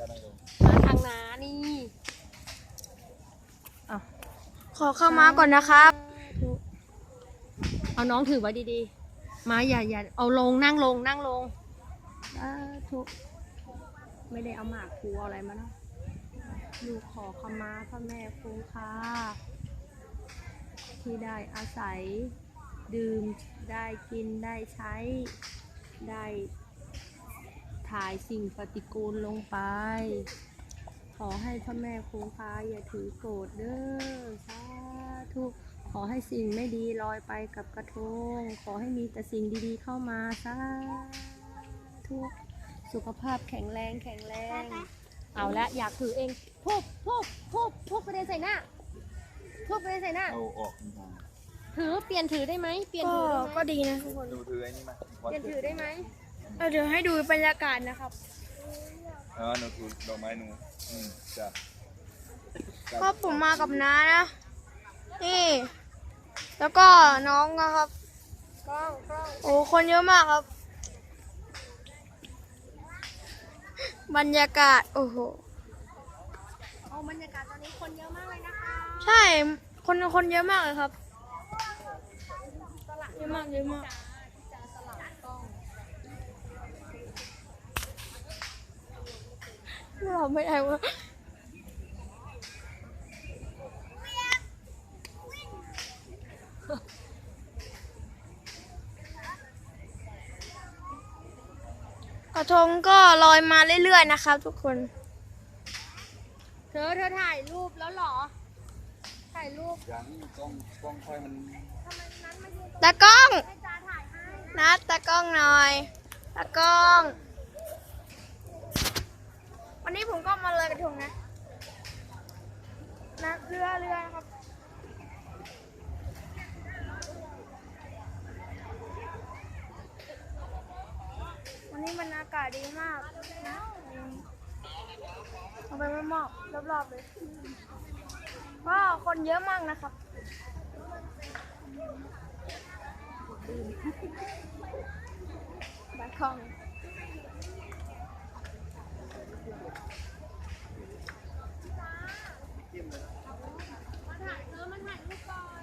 มาทางนานี่ขอเข้ามาก่อนนะครับ เอาน้องถือไว้ดีๆ มาอย่าอย่าเอาลงนั่งลงนั่งลงสาธุไม่ได้เอาหมากครูเอาอะไรมาเนาะลูกขอขมาพระแม่คงคาที่ได้อาศัย ดื่มได้กินได้ใช้ได้ ถ่ายสิ่งปฏิกูลลงไป ขอให้พระแม่คงคาอย่าถือโกรธเด้อสาธุขอให้สิ่งไม่ดีลอยไปกับกระทง ขอให้มีแต่สิ่งดีๆเข้ามาสาธุสุขภาพแข็งแรงแข็งแรง เอาละอยากถือเองทุบทุบทุบทุบไปเลยใส่หน้าทุบไปเลยใส่หน้า เอาออกถือเปลี่ยนถือได้ไหมเปลี่ยนก็ถือได้ไหมก็ดีนะทุกคนดูถือไอ้นี่มา เปลี่ยนถือได้ไหม เอาเดี๋ยวให้ดูบรรยากาศนะครับเออหนูถือดอกไม้หนูอืมจ้ะก็ผมมากับน้านะ นี่ แล้วก็น้องนะครับกล้องกล้องโอ้คนเยอะมากครับ บรรยากาศ โอ้โหเอาบรรยากาศตอนนี้คนเยอะมากเลยนะคะใช่ คนคนเยอะมากเลยครับ เยอะมากเยอะมาก จะสลับกล้อง เราไม่ได้ว่ากระทงก็ลอยมาเรื่อยๆนะครับทุกคน เธอเธอถ่ายรูปแล้วเหรอ ถ่ายรูปยังกล้องกล้องค่อยมันตากล้องให้จ้าถ่ายให้นัดตากล้องหน่อย ตากล้อง วันนี้ผมก็มาเลยกระทงนะนะเรือเรือนะครับวันนี้มันอากาศดีมากนะเอาไปไม่มอบรอบๆเลยก็คนเยอะมากนะครับบาคอง Goodbye.